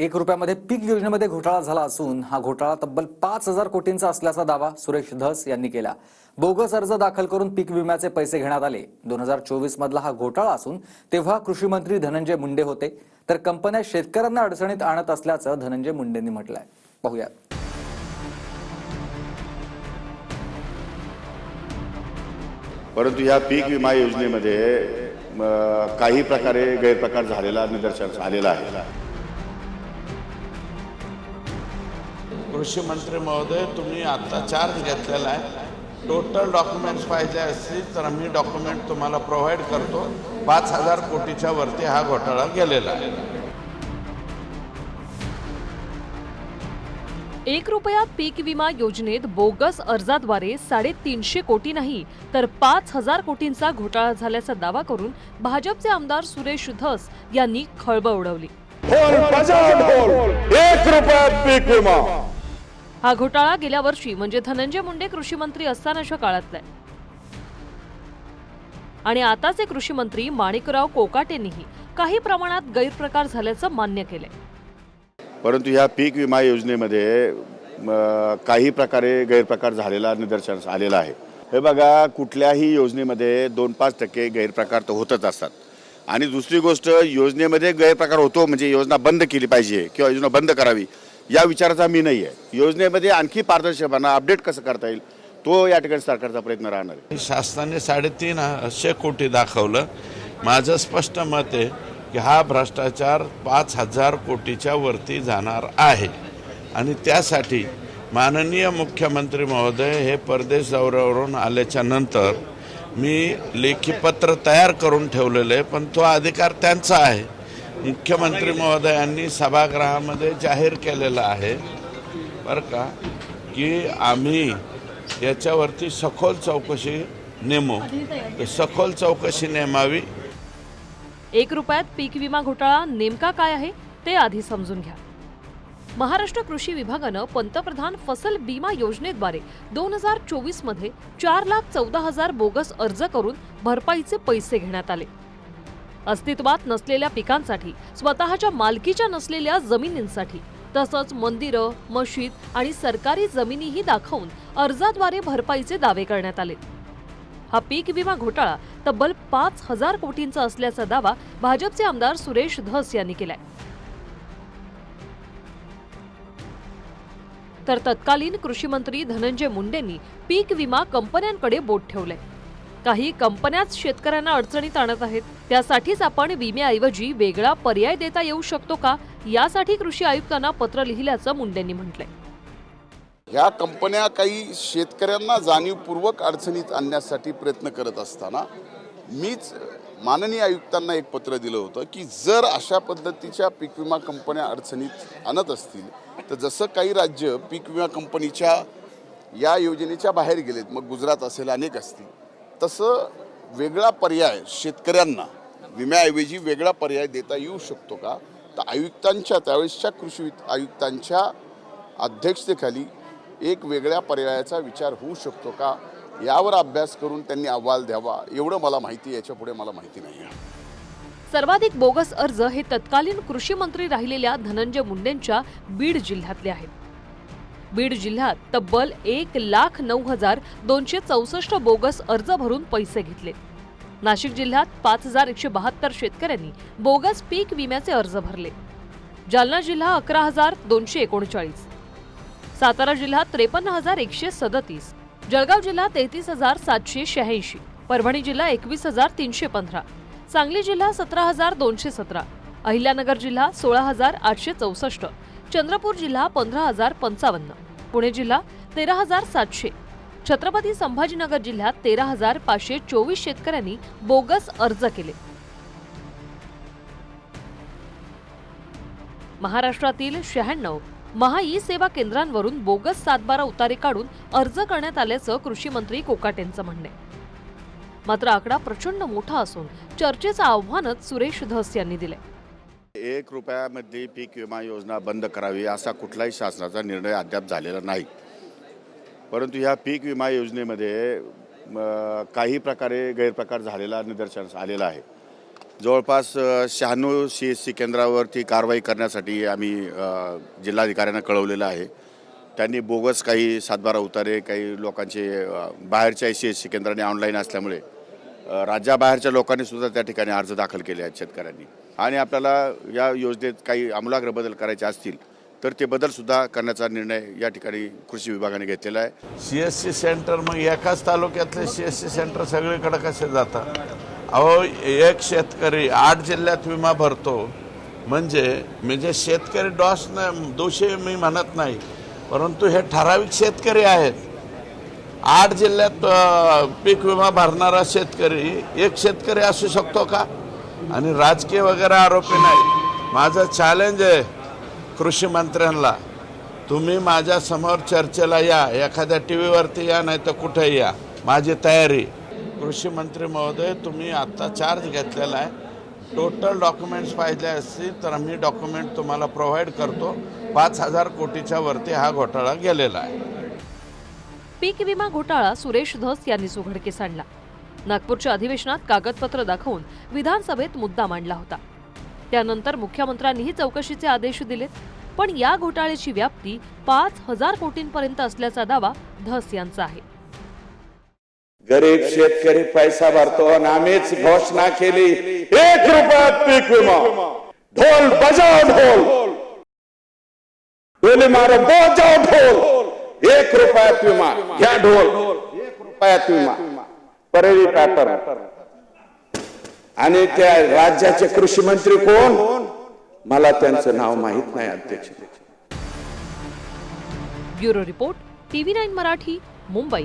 एक रुपयामध्ये पीक योजनेमध्ये घोटाळा झाला असून हा घोटाळा तब्बल पाच हजार कोटींचा असल्याचा दावा सुरेश धस यांनी केला. बोगस अर्ज दाखल करून पीक विम्याचे पैसे घेण्यात आले. दोन हजार चोवीस मधला हा घोटाळा असून तेव्हा कृषी मंत्री धनंजय मुंडे होते. तर कंपन्या शेतकऱ्यांना अडचणीत आणत असल्याचं धनंजय मुंडेंनी म्हटलंय. पाहूया परंतु या पीक विमा योजनेमध्ये काही प्रकारे गैरप्रकार झालेला निदर्शन आलेला आहे. कृषी मंत्री महोदय तुम्ही आता चार्ज घेतलेला आहे. टोटल डॉक्युमेंट्स पाहिजे असतील तर आम्ही डॉक्युमेंट तुम्हाला प्रोव्हाइड करतो. पाच हजार कोटीच्या वरती हा घोटाळा गेलेला आहे. एक रुपया पीक विमा योजनेत बोगस अर्जाद्वारे साडेतीनशे कोटी नाही तर पाच हजार कोटींचा घोटाळा झाल्याचा दावा करून भाजपचे आमदार सुरेश धस यांनी खळबळ उडवली. एक रुपयात पीक विमा. हा घोटाळा गेल्या वर्षी म्हणजे धनंजय मुंडे कृषी मंत्री असतानाच्या काळातलाय. आणि आताचे कृषी मंत्री माणिकराव कोकाटेंनीही काही प्रमाणात गैरप्रकार झाल्याचं मान्य केलंय. परंतु ह्या पीक विमा योजनेमध्ये काही प्रकारे गैरप्रकार झालेला निदर्शनास आलेला आहे. हे बघा कुठल्याही योजनेमध्ये दोन पाच टक्के गैरप्रकार तर होतच असतात. आणि दुसरी गोष्ट योजनेमध्ये गैरप्रकार होतो म्हणजे योजना बंद केली पाहिजे किंवा योजना बंद करावी. या विचाराचा मी नाही आहे. योजनेमध्ये आणखी पारदर्शकपणा अपडेट कसं करता येईल तो या ठिकाणी सरकारचा प्रयत्न राहणार आहे. शासनाने साडेतीन असे कोटी दाखवलं. माझं स्पष्ट मत आहे की हा भ्रष्टाचार पाच हजार कोटीच्या वरती जाणार आहे. आणि त्यासाठी माननीय मुख्यमंत्री महोदय हे परदेश दौऱ्यावरून आल्याच्यानंतर मी लेखी पत्र तयार करून ठेवलेलं आहे पण तो अधिकार त्यांचा आहे. मुख्यमंत्री महोदयांनी सभागृहामध्ये जाहीर केलेलं आहे बरं का की आम्ही याच्यावरती सखोल चौकशी नेमू. सखोल चौकशी नेमावी. एक रुपयात पीक विमा घोटाळा नेमका काय आहे ते आधी समजून घ्या. महाराष्ट्र कृषी विभागानं पंतप्रधान फसल बीमा योजनेद्वारे दोन हजार चोवीसमध्ये चार लाख चौदा हजार बोगस अर्ज करून भरपाईचे पैसे घेण्यात आले. अस्तित्वात नसलेल्या पिकांसाठी स्वतःच्या मालकीच्या नसलेल्या जमिनींसाठी तसंच मंदिरं मशीद आणि सरकारी जमिनीही दाखवून अर्जाद्वारे भरपाईचे दावे करण्यात आले हा पीक विमा घोटाळा तब्बल पाच हजार कोटींचा असल्याचा दावा भाजपचे आमदार सुरेश धस यांनी केलाय. तर तत्कालीन कृषी मंत्री धनंजय मुंडेंनी पीक विमा कंपन्यांकडे बोट ठेवलंय. काही कंपन्याच शेतकऱ्यांना अडचणीत आणत आहेत. त्यासाठीच आपण विम्याऐवजी वेगळा पर्याय देता येऊ शकतो का? यासाठी कृषी आयुक्तांना पत्र लिहिल्याचं मुंडेंनी म्हटलंय. ह्या कंपन्या काही शेतकऱ्यांना जाणीवपूर्वक अडचणीत आणण्यासाठी प्रयत्न करत असताना मीच माननीय आयुक्तांना एक पत्र दिलं होतं की जर अशा पद्धतीच्या पीक विमा कंपन्या अडचणीत आणत असतील तर जसं काही राज्य पीक विमा कंपनीच्या या योजनेच्या बाहेर गेलेत मग गुजरात असेल अनेक असतील तसं वेगळा पर्याय शेतकऱ्यांना विम्याऐवजी वेगळा पर्याय देता येऊ शकतो का? तर आयुक्तांच्या त्यावेळेसच्या कृषी आयुक्तांच्या अध्यक्षतेखाली एक वेगळ्या पर्यायाचा विचार होऊ शकतो का? यावर अभ्यास करून त्यांनी अहवाल द्यावा. एवढं मला माहिती आहे, याच्यापुढे मला माहिती नाही आहे सर्वाधिक बोगस अर्ज हे तत्कालीन कृषी मंत्री राहिलेल्या धनंजय मुंडेंच्या बीड जिल्ह्यातले आहेत. बीड जिल्ह्यात तब्बल एक लाख नऊ हजार दोनशे चौसष्ट बोगस अर्ज भरून पैसे घेतले. नाशिक जिल्ह्यात पाच हजार एकशे बहात्तर शेतकऱ्यांनी बोगस पीक विम्याचे अर्ज भरले. जालना जिल्हा अकरा हजार दोनशे एकोणचाळीस. सातारा जिल्हा त्रेपन्न हजार एकशे सदतीस. जळगाव जिल्हा तेहतीस हजार सातशे शहाऐंशी. परभणी जिल्हा एकवीस हजार तीनशे पंधरा. सांगली जिल्हा सतरा हजार दोनशे सतरा. अहिल्यानगर जिल्हा सोळा हजार आठशे चौसष्ट. चंद्रपूर जिल्हा पंधरा हजार पंचावन्न पुणे जिल्हा तेरा हजार सातशे छत्रपती संभाजीनगर जिल्ह्यात तेरा हजार पाचशे चोवीस शेतकऱ्यांनी बोगस अर्ज केले. महाराष्ट्रातील शहाण्णव महा ई सेवा केंद्रांवरून बोगस सातबारा उतारे काढून अर्ज करण्यात आल्याचं कृषी मंत्री कोकाटेंचं म्हणणे मात्र आकडा प्रचंड मोठा असून चर्चेचं आव्हानच सुरेश धस यांनी दिलंय. एक रुपयामध्ये पीक विमा योजना बंद करावी असा कुठलाही शासनाचा निर्णय अद्याप झालेला नाही. परंतु ह्या पीक विमा योजनेमध्ये काही प्रकारे गैरप्रकार झालेला निदर्शनास आलेला आहे. जवळपास शहाण्णव सी एस सी केंद्रावरती कारवाई करण्यासाठी आम्ही जिल्हाधिकाऱ्यांना कळवलेलं आहे. त्यांनी बोगस काही सातबारा उतारे काही लोकांचे बाहेरच्या सी एस सी केंद्राने ऑनलाईन असल्यामुळे राज्याबाहेरच्या लोकांनी सुद्धा त्या ठिकाणी अर्ज दाखल केले आहेत शेतकऱ्यांनी. आणि आपल्याला या योजनेत काही आमूलाग्र बदल करायचे असतील तर ते बदलसुद्धा करण्याचा निर्णय या ठिकाणी कृषी विभागाने घेतलेला आहे. सी एस सी सेंटर मग एकाच तालुक्यातले सी एस सी सेंटर सगळीकडे कसे जातात? अहो एक शेतकरी आठ जिल्ह्यात विमा भरतो. म्हणजे म्हणजे शेतकरी डॉस दोषी मी म्हणत नाही. परंतु हे ठराविक शेतकरी आहेत. आठ जिल्ह्यात पीक विमा भरणारा शेतकरी एक शेतकरी असू शकतो का? आणि राजकीय वगैरे आरोपी नाही. माझं चॅलेंज आहे कृषी मंत्र्यांना. तुम्ही माझ्यासमोर चर्चेला या. एखाद्या टी व्हीवरती या नाही तर कुठेही या. माझी तयारी. कृषी मंत्री महोदय तुम्ही आत्ता चार्ज घेतलेला आहे. टोटल डॉक्युमेंट्स पाहिजे असतील तर आम्ही डॉक्युमेंट तुम्हाला प्रोव्हाइड करतो. पाच हजार कोटीच्या वरती हा घोटाळा गेलेला आहे. पीक विमा घोटाळा सुरेश धस यांनी उघडकीस आणला. नागपूरच्या अधिवेशनात कागदपत्र दाखवून विधानसभेत मुद्दा मांडला होता. त्यानंतर मुख्यमंत्र्यांनीही चौकशीचे आदेश दिलेत पण या घोटाळ्याची व्याप्ती पाच हजार कोटींपर्यंत असल्याचा दावा धस यांचा आहे. गरीब शेतकरी पैसा भरतो आणि आम्हीच घोषणा केली एक रुपयात पीक विमा. ढोल बजाव ढोल डोली मारो बजाव ढोल एक रुपयात विमा घ्या ढोल. एक रुपयात विमा परेली पॅटर्न आणि त्या राज्याचे कृषी मंत्री कोण? मला त्यांचं नाव माहीत नाही अध्यक्ष. Bureau report TV nine Marathi Mumbai.